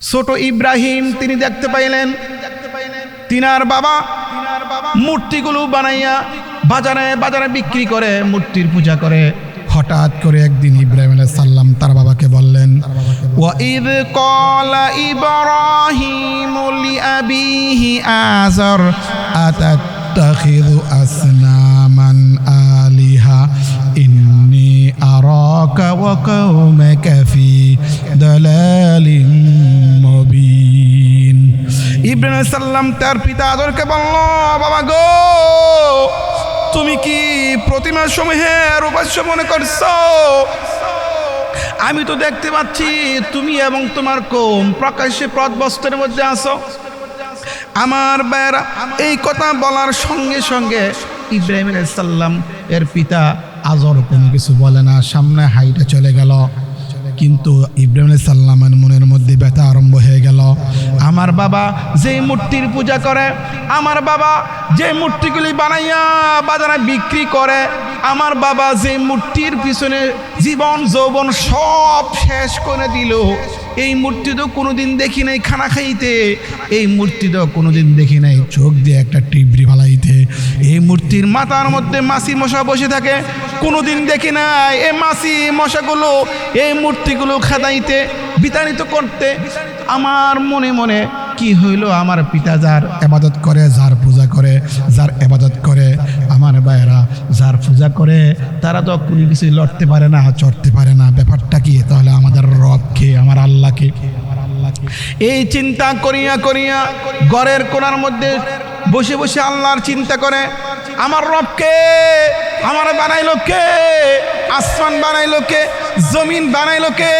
ছোট ইব্রাহিম তিনি দেখতে পাইলেন। তিনার বাবা মূর্তিগুলো বানাইয়া বাজারে বাজারে বিক্রি করে, মূর্তির পূজা করে। হঠাৎ করে একদিন ইব্রাহিম আলাইহিস সালাম তার বাবাকে বললেন, ওয়াইদ ক্বালা ইব্রাহিম লিআবিহি আযার, আতাত্তাখিযু আসনামান আলিহা, ইন্নী আরাকা ওয়া কাওমাকা সাল্লাম তার পিতা আদরকে বলল, বাবা গো, তুমি কি প্রতিমা সমূহের উপাস্য মনে করছ? আমি তো দেখতে পাচ্ছি তুমি এবং তোমার কোম প্রকাশ্যে প্রদবস্তের মধ্যে আসো আমার বেড়া এই কথা বলার সঙ্গে সঙ্গে ইব্রাহিম সাল্লাম এর পিতা আজর কোনো কিছু বলে না, সামনে হাইটে চলে গেল। কিন্তু ইব্রাহিম সাল্লামের মনের মধ্যে ব্যথা আরম্ভ হয়ে গেল। আমার বাবা যে মূর্তির পূজা করে, আমার বাবা যে মূর্তিগুলি বানাইয়া বাজারে বিক্রি করে, আমার বাবা যে মূর্তির পিছনে জীবন, যৌবন সব শেষ করে দিল। এই মূর্তি তো কোনোদিন দেখি নাই খানা খাইতে। এই মূর্তি তো কোনোদিন দেখি নাই, চোখ দিয়ে একটা টিবরি ফালাইতে এই মূর্তির মাথার মধ্যে মাসি মশা বসে থাকে কোনোদিন দেখি নাই। এ মাসি মশাগুলো, এই মূর্তিগুলো খাদাইতে, বিতাড়িত করতে। আমার মনে মনে কি হইল, আমার পিতা যার এবাদত করে, যার পূজা করে, যার এবাদত করে, আমার ভাইয়েরা যার পূজা করে, তারা তো কোনো কিছু লড়তে পারে না, চড়তে পারে না। ব্যাপারটা কি? তাহলে আমাদের রবকে আমার আল্লাহকে এই চিন্তা করিয়া করিয়া ঘরের কোনার মধ্যে বসে বসে আল্লাহর চিন্তা করে, আমার রবকে আমার বানাইলো কে? আসমান বানাইলো কে? জমিন বানাইলো কে?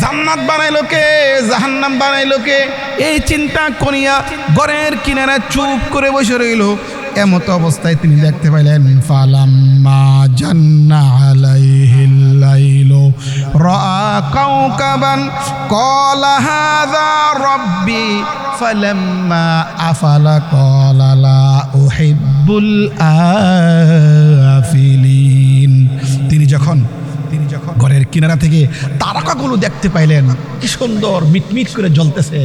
জান্নাত বানাইলো কে? জাহান্নাম বানাইলো কে? এই চিন্তা করিয়া ঘরের কিনারে চুপ করে বসে রইল। এমতো অবস্থায় তিনি দেখতে পাইলেন, ফালাম্মা জান্না আলাইহিল লাইলু كوكبا قال هذا ربي فلما أفل আফালা لا أحب الآفلين তিনি যখন ঘরের কিনারা থেকে তারকাগুলো দেখতে পাইলেন, কি সুন্দর মিটমিট করে জ্বলতেছে।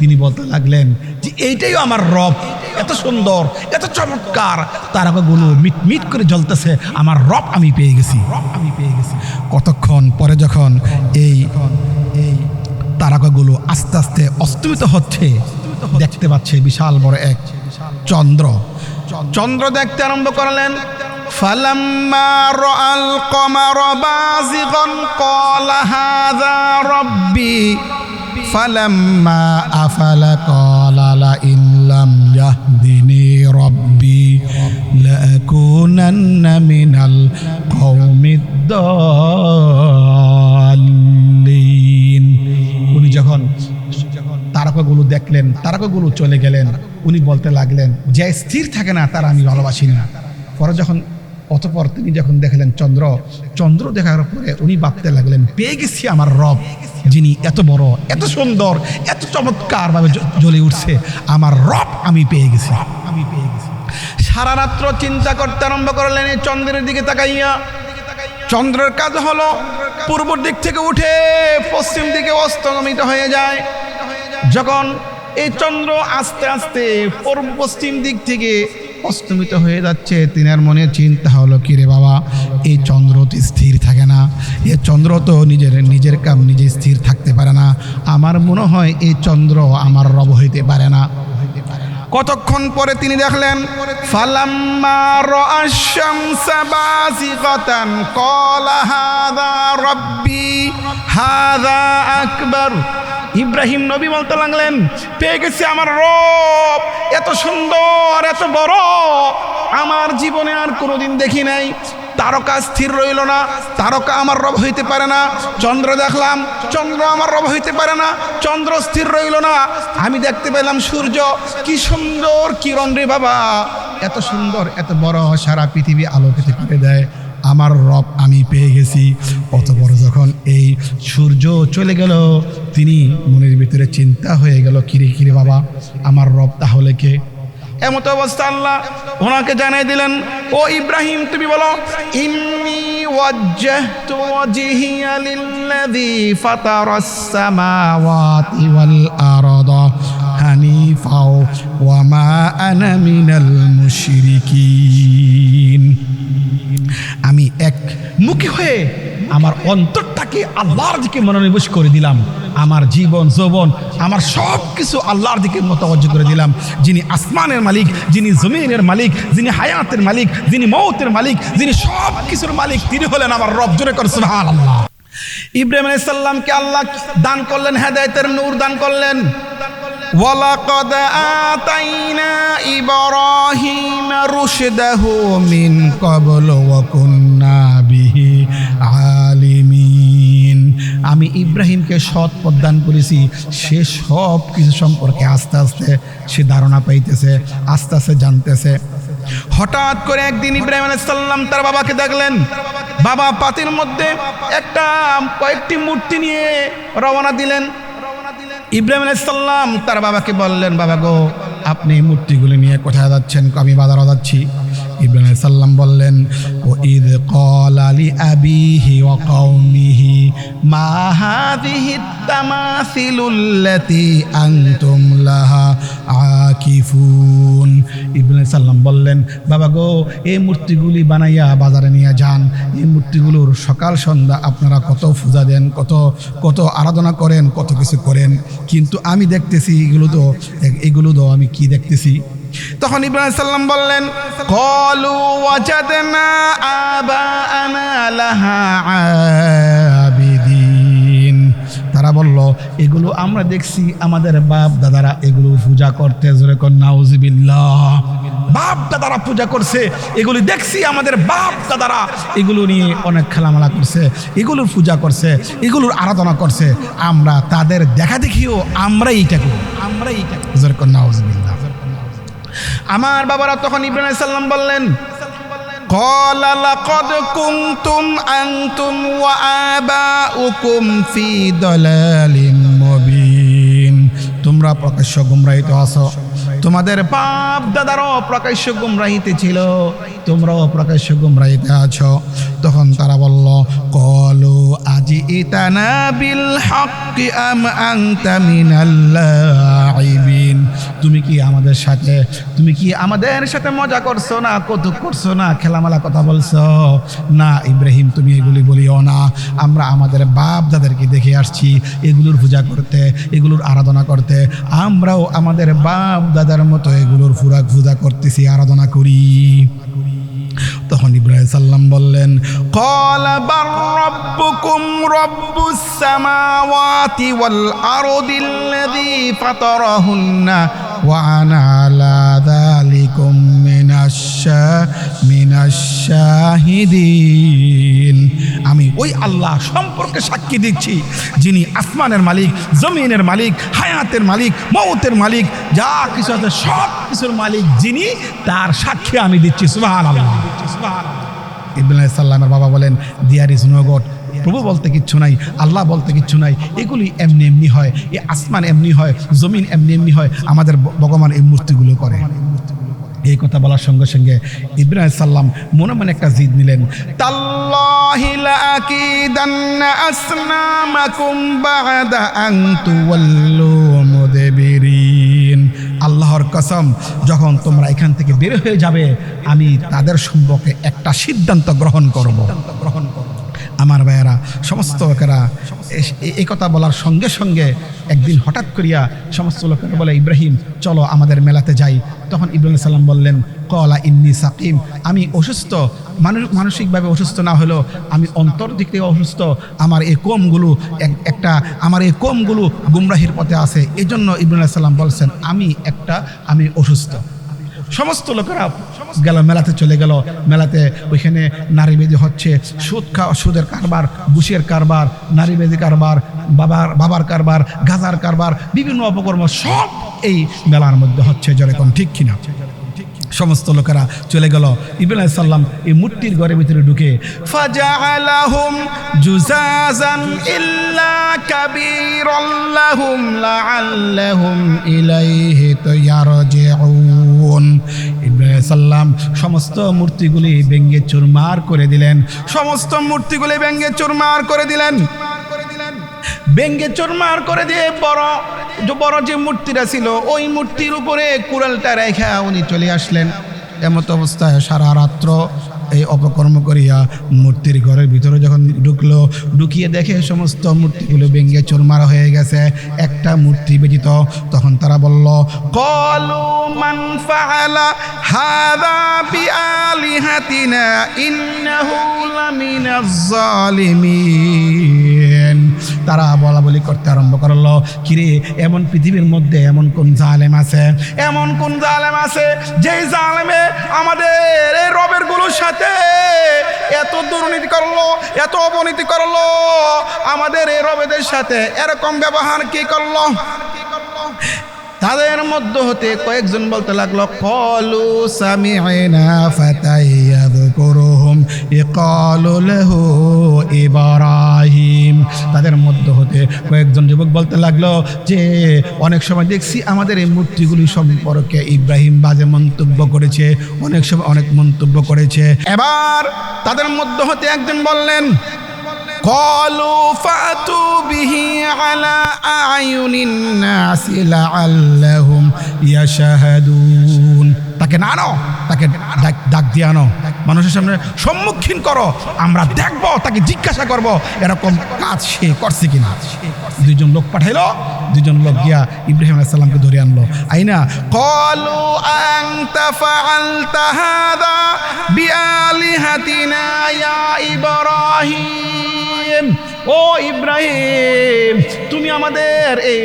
তিনি বলতে লাগলেন যে এইটাই আমার রব, এত সুন্দর, এত চমৎকার। তারকাগুলো মিটমিট করে জ্বলতেছে, আমার রব আমি পেয়ে গেছি। রব আমি পেয়ে গেছি কতক্ষণ পরে যখন এই এই তারকাগুলো আস্তে আস্তে অস্তমিত হচ্ছে। দেখতে পাচ্ছে বিশাল বড় এক চন্দ্র। চন্দ্র দেখতে আরম্ভ করলেন কমার বাযিগান, ক্বালা হাযা রাব্বি ক্বালা লা ইন লাম ইয়াহদিনি রাব্বি লাকুনান্না মিনাল কওমিদ উনি যখন তারকাগুলো দেখলেন, তারকাগুলো চলে গেলেন, উনি বলতে লাগলেন, যে স্থির থাকে না, তার আমি ভালোবাসি না। পরে যখন অতপর তিনি যখন দেখলেন চন্দ্র চন্দ্র দেখার পরে উনি ভাবতে লাগলেন, পেয়ে গেছি আমার রব, যিনি এত বড়, এত সুন্দর, এত চমৎকারভাবে জ্বলে উঠছে। আমার রব আমি পেয়ে গেছি। আমি পেয়ে গেছি সারা রাত্র চিন্তা করতে আরম্ভ করলেন এই চন্দ্রের দিকে তাকাইয়া। চন্দ্রের কাজ হলো পূর্ব দিক থেকে উঠে পশ্চিম দিকে অস্তগমিত হয়ে যায়। যখন এই চন্দ্র আস্তে আস্তে পশ্চিম দিক থেকে অস্তমিত হয়ে যাচ্ছে, তিনার মনে চিন্তা হলো, কি রে বাবা, এই চন্দ্র তো স্থির থাকে না। এ চন্দ্র তো নিজের নিজের কাম নিজে স্থির থাকতে পারে না। আমার মনে হয় এই চন্দ্র আমার রব হইতে পারে না। কতক্ষণ পরে তিনি দেখলেন, ফালাম্মা রাআশ শামসা বাযিগাতান, ক্বালা রাব্বি আকবার। ইব্রাহিম নবী বলতে লাগলেন, পেয়ে গেছি আমার রব, এত সুন্দর, এত বড়। আমার জীবনে আর কোনোদিন দেখি নাই। তারকা স্থির রইল না, তারকা আমার রব হইতে পারে না। চন্দ্র দেখলাম, চন্দ্র আমার রব হইতে পারে না, চন্দ্র স্থির রইল না। আমি দেখতে পেলাম সূর্য। কি সুন্দর কিরণ রে বাবা। এত সুন্দর, এত বড় সারা পৃথিবী আলোকিত করে দেয়। আমার রব আমি পেয়ে গেছি অত বড় যখন এই সূর্য চলে গেল তিনি মনের ভিতরে চিন্তা হয়ে গেল কিরে কিরে বাবা আমার রব তাহলে কে এমত অবস্থা আল্লাহ ওনাকে জানাই দিলেন ও ইব্রাহিম তুমি বলো ইন্নি وجهت وجهي للذي فطر السماوات والأرض حنيفا وما أنا من المشركين মুখী হয়ে আমার অন্তরটাকে আল্লাহর দিকে মনোনিবেশ করে দিলাম আমার জীবন যৌবন আমার সব কিছু আল্লাহর দিকে মতবজ্জ করে দিলাম যিনি আসমানের মালিক যিনি জমিনের মালিক যিনি হায়াতের মালিক যিনি মৌতের মালিক যিনি সব কিছুর মালিক তিনি হলেন আমার রব জোরে করে সুবহান আল্লাহ ইব্রাহিম আলাইসাল্লামকে আল্লাহ দান করলেন হেদায়তের নূর দান করলেন ولقد آتينا إبراهيم رشده من قبل وكنا আমি ইব্রাহিমকে সৎ পথ দান করেছি, সে সব কিছু সম্পর্কে আস্তে আস্তে সে ধারণা পাইতেছে, আস্তে আস্তে জানতেছে। হঠাৎ করে একদিন ইব্রাহিম আলাইসাল্লাম তার বাবাকে দেখলেন। বাবা পাতির মধ্যে একটা, কয়েকটি মূর্তি নিয়ে রওনা দিলেন। ইব্রাহিম আলাইসাল্লাম তার বাবাকে বললেন, বাবা গো, আপনি মূর্তিগুলি নিয়ে কোথায় যাচ্ছেন? আমি বাজারে যাচ্ছি। ইব্রাহিম আলাইসাল্লাম বললেন ও ঈদ কল আলী আবিহি ও কৌমিহি মা হাদিহি তামাসিলুল্লাতি আনতুম লাহা আকিফুন। ইব্রাহিম সাল্লাম বললেন, বাবা গো, এই মূর্তিগুলি বানাইয়া বাজারে নিয়ে যান। এই মূর্তিগুলোর সকাল সন্ধ্যা আপনারা কত পূজা দেন, কত কত আরাধনা করেন, কত কিছু করেন। কিন্তু আমি দেখতেছি এগুলো তো এগুলো তো আমি কি দেখতেছি? তখন ইব্রাহিম সাল্লাম বললেন, কলু তারা বলল, এগুলো আমরা দেখছি, আমাদের বাপ দাদারা এগুলো পূজা করতে, জোরে নাউজিবিল্লাহ। বাপ দাদারা পূজা করছে, এগুলি দেখছি, আমাদের বাপ দাদারা এগুলো নিয়ে অনেক খেলামেলা করছে, এগুলোর পূজা করছে, এগুলোর আরাধনা করছে। আমরা তাদের দেখা দেখিও, আমরাই এটা করি। আমরাই এটা জোরে কর, নাউজিবিল্লাহ। আমার বাবারা তখন ইব্রাহিম সাল্লাম বললেন قال لقد كنتم أنتم وآباؤكم في ضلال مبين তোমরা প্রকাশ্য গুমরাহিত আছো তোমাদের বাপ দাদারও প্রকাশ্য গুমরাহিতে ছিল তোমরাও প্রকাশ্য গুমরাহিতে আছো তখন তারা বলল, কলু আজি ইতানা বিল হক্কি আম আংতা মিনাল্লাহিবিন তুমি কি আমাদের সাথে, তুমি কি আমাদের সাথে মজা করছ না, কৌতুক করছ না, খেলামেলা কথা বলছো? না ইব্রাহিম, তুমি এগুলি বলিও না। আমরা আমাদের বাপ দাদারকে দেখে আসছি, এগুলোর পূজা করতে, এগুলোর আরাধনা করতে। আমরাও আমাদের বাপ দাদার মতো এগুলোর ফুরাক পূজা করতেছি, আরাধনা করি। সাল্লাম বললেন আমি ওই আল্লাহ সম্পর্কে সাক্ষী দিচ্ছি, যিনি আসমানের মালিক, জমিনের মালিক, হায়াতের মালিক মৌতের মালিক, যা কিছু আছে সব কিছুর মালিক যিনি, তার সাক্ষী আমি দিচ্ছি সুহান আল্লাহ দিচ্ছি, সুবহানাল্লাহ। ইব্রাহিম সাল্লামের বাবা বলেন, দিয়ার ইজ নো গড। প্রভু বলতে কিচ্ছু নাই, আল্লাহ বলতে কিচ্ছু নাই। এগুলি এমনি এমনি হয়, এ আসমান এমনি হয়, জমিন এমনি এমনি হয়, আমাদের ভগবান এই মূর্তিগুলো করে। এই কথা বলার সঙ্গে সঙ্গে ইব্রাহিম সাল্লাম মনে মনে একটা জিদ নিলেন। তাল্লাহি কসম, যখন তোমরা এখান থেকে বের হয়ে যাবে, আমি তাদের সম্পর্কে একটা সিদ্ধান্ত গ্রহণ করব। গ্রহণ করব আমার ভাইয়েরা, সমস্ত লোকেরা এই কথা বলার সঙ্গে সঙ্গে একদিন হঠাৎ করিয়া সমস্ত লোকেরা বলে, ইব্রাহিম, চলো আমাদের মেলাতে যাই। তখন ইব্রাহিম সাল্লাম বললেন কলা ইন্নি সাকিম। আমি অসুস্থ। মানুষ মানসিকভাবে অসুস্থ না হলেও আমি অন্তর দিক থেকে অসুস্থ। আমার এই কোমগুলো এক- একটা আমার এই কোমগুলো গুমরাহির পথে আছে। এই জন্য ইব্রাহিম সাল্লাম বলছেন, আমি একটা আমি অসুস্থ। সমস্ত লোকেরা গেল, মেলাতে চলে গেল। মেলাতে ওইখানে নারী বেদি হচ্ছে। সুদ খাওয়া সুদের কারবার, ঘুষের কারবার নারী বেদি কারবার, বাবার বাবার কারবার, গাজার কারবার, বিভিন্ন অপকর্ম সব এই মেলার মধ্যে হচ্ছে যেরকম ঠিক কিনা? সমস্ত লোকেরা চলে গেল। ইব্রাহিম সাল্লাম এই মূর্তির ঘরের ভিতরে ঢুকে সাল্লাম সমস্ত মূর্তিগুলি ব্যঙ্গে চুরমার করে দিলেন। সমস্ত মূর্তিগুলি ব্যঙ্গে চুরমার করে দিলেন। ব্যঙ্গে চোরমার করে দিয়ে বড় বড় যে মূর্তিটা ছিল, ওই মূর্তির উপরে কুড়ালটা রেখা উনি চলে আসলেন। এমত অবস্থায় সারা রাত্র এই অপকর্ম করিয়া মূর্তির ঘরের ভিতরে যখন ঢুকলো, ঢুকিয়ে দেখে সমস্ত মূর্তিগুলো ব্যঙ্গে চোরমার হয়ে গেছে। একটা মূর্তি ব্যতীত তখন তারা বলল, কলু মান ফাআলা হাযা বিআলিহাতিনা ইন্নাহু লামিনাজ জালিমিন তারা বলা বলি করতে আরম্ভ করল। কিরে, এমন পৃথিবীর মধ্যে এমন কোন জালেম আছে? এমন কোন জালেম আছে যেই জালেমে আমাদের এই রবেরগুলোর সাথে এত দুর্নীতি করল, এত অবনীতি করল, আমাদের এই রবেদের সাথে এরকম ব্যবহার কি করল? তাদের মধ্য হতে কয়েকজন বলতে লাগল, কলু সামিআনা ফাতাইয়াযকুরুহুম ইকালু লাহু ইব্রাহিম তাদের মধ্য হতে কয়েকজন যুবক বলতে লাগলো যে অনেক সময় দেখছি আমাদের এই মূর্তিগুলি সম্পর্কে ইব্রাহিম বাজে মন্তব্য করেছে অনেক সময় অনেক মন্তব্য করেছে এবার তাদের মধ্য হতে একজন বললেন قالوا فأتوا به على أعين الناس লাআল্লাহুম ইয়াশাহাদুন তাকে না আনো, তাকে ডাক দিয়ে আনো। মানুষের সামনে সম্মুখীন করো, আমরা দেখব, তাকে জিজ্ঞাসা করব, এরকম কাজ সে করছে কিনা। দুইজন লোক পাঠাইলো দুজন লোক গিয়া ইব্রাহিম আলাইসাল্লামকে ধরে আনলো। আইনা, কলু আংতা ফাআলতা হাদা বিআলিহাতিনা ইয়া ইব্রাহিম। ও ইব্রাহিম, তুমি আমাদের এই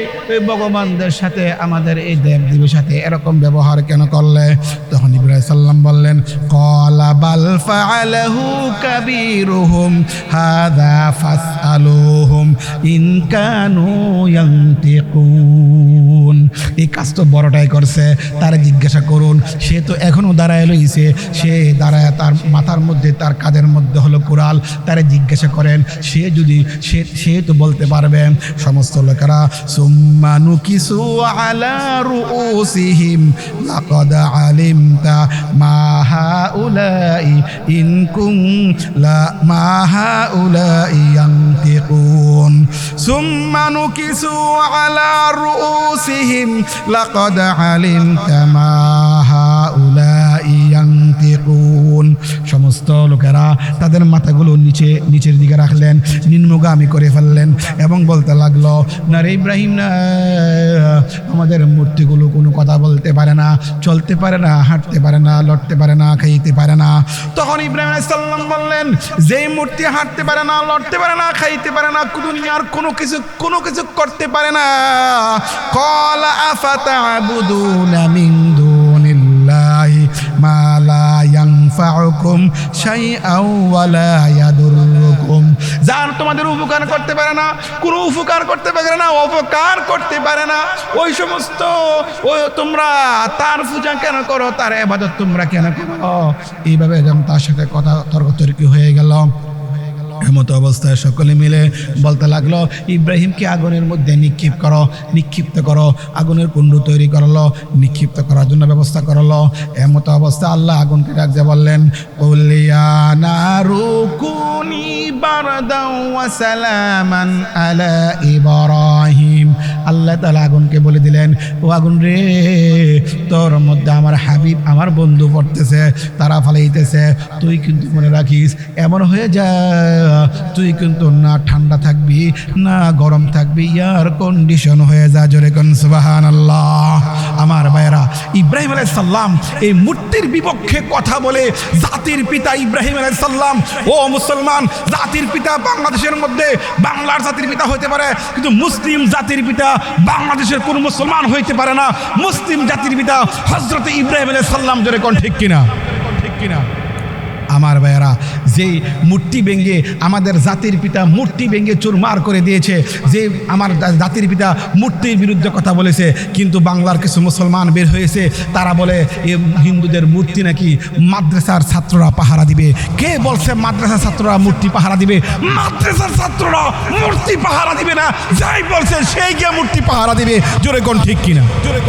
ভগবানদের সাথে, আমাদের এই দেবদেবীর সাথে এরকম ব্যবহার কেন করলে? তখন ইব্রাহিম সাল্লাম বললেন, কলা বাল ফাআলাহু কাবীরুহুম, হাদা ফাসআলুহুম, ইন কানু ইয়ান্তিকুন। এই কাজ তো বড়টাই করছে, তার জিজ্ঞাসা করুন। সে তো এখনও দাঁড়ায় লইছে সে দাঁড়ায় তার মাথার মধ্যে, তার কাজের মধ্যে হলো কুড়াল, তারা জিজ্ঞাসা করেন। সে যদি, সে সে তো বলতে পারবে। সমস্ত লোকেরা সুম্মানু কিছু আলা সিহিম লাকদ আলিমতা মাহা উলাই ইনকুম লা মাহা উলাই ইয়ান্তিকুন। সুম্মানু কিছু আলা রুসিহিম لقد علمت মা সমস্ত লোকেরা তাদের মাথাগুলো নিচে, নিচের দিকে রাখলেন, নিম্নগামী করে ফেললেন এবং বলতে লাগল না রে ইব্রাহিম, না, আমাদের মূর্তিগুলো কোনো কথা বলতে পারে না, চলতে পারে না, হাঁটতে পারে না, লড়তে পারে না, খাইতে পারে না। তখন ইব্রাহিম সাল্লাম বললেন, যেই মূর্তি হাঁটতে পারে না, লড়তে পারে না, খাইতে পারে না, দুনিয়ার কোনো কিছু কোনো কিছু করতে পারে না। কল আফাতাবুদুনা মিন ইয়ানফাউকুম শাইআন ওয়া ইয়াদুরুকুম। যার তোমাদের উপকার করতে পারে না, কোনো উপকার করতে পারে না, অপকার করতে পারে না, ওই সমস্ত ওই তোমরা তার পূজা কেন করো, তার এবাদত তোমরা কেন করো? এইভাবে যখন তার সাথে কথা তর্কতর্কি হয়ে গেল। এমতো অবস্থায় সকলে মিলে বলতে লাগল, ইব্রাহিমকে আগুনের মধ্যে নিক্ষিপ করো, নিক্ষিপ্ত করো, আগুনের কুণ্ড তৈরি করালো, নিক্ষিপ্ত করার জন্য ব্যবস্থা করল। এমতো অবস্থা আল্লাহ আগুনকে ডাকতে বললেন কুনি বারদাও সালামান আলা ইব্রাহিম আল্লাহ তালা আগুনকে বলে দিলেন, ও আগুন রে, তোর মধ্যে আমার হাবিব, আমার বন্ধু পড়তেছে, তারা ফালাইতেছে, তুই কিন্তু মনে রাখিস, এমন হয়ে যা, তুই কিন্তু না ঠান্ডা থাকবি, না গরম থাকবি, ইয়ার কন্ডিশন হয়ে যা জোরে কোন সুবাহান আল্লাহ আমার ভাইয়েরা, ইব্রাহিম আলাই সাল্লাম এই মূর্তির বিপক্ষে কথা বলে জাতির পিতা ইব্রাহিম আলাই সাল্লাম ও মুসলমান, জাতির পিতা বাংলাদেশের মধ্যে বাংলার জাতির পিতা হইতে পারে, কিন্তু মুসলিম জাতির পিতা বাংলাদেশের কোন মুসলমান হইতে পারে না। মুসলিম জাতির পিতা হজরত ইব্রাহিম আলাই সাল্লাম জোরে কোন ঠিক কিনা ঠিক কিনা? আমার ভাইয়েরা যে মূর্তি ভেঙ্গে আমাদের জাতির পিতা মূর্তি ভেঙ্গে চুরমার করে দিয়েছে যে আমার জাতির পিতা মূর্তির বিরুদ্ধে কথা বলেছে, কিন্তু বাংলার কিছু মুসলমান বের হয়েছে, তারা বলে, এ হিন্দুদের মূর্তি নাকি মাদ্রাসার ছাত্ররা পাহারা দিবে? কে বলছে মাদ্রাসার ছাত্ররা মূর্তি পাহারা দিবে? মাদ্রাসার ছাত্ররা মূর্তি পাহারা দিবে না, যাই বলছে সেই গিয়ে মূর্তি পাহারা দিবে। জোরে কোন ঠিক কিনা? জোরে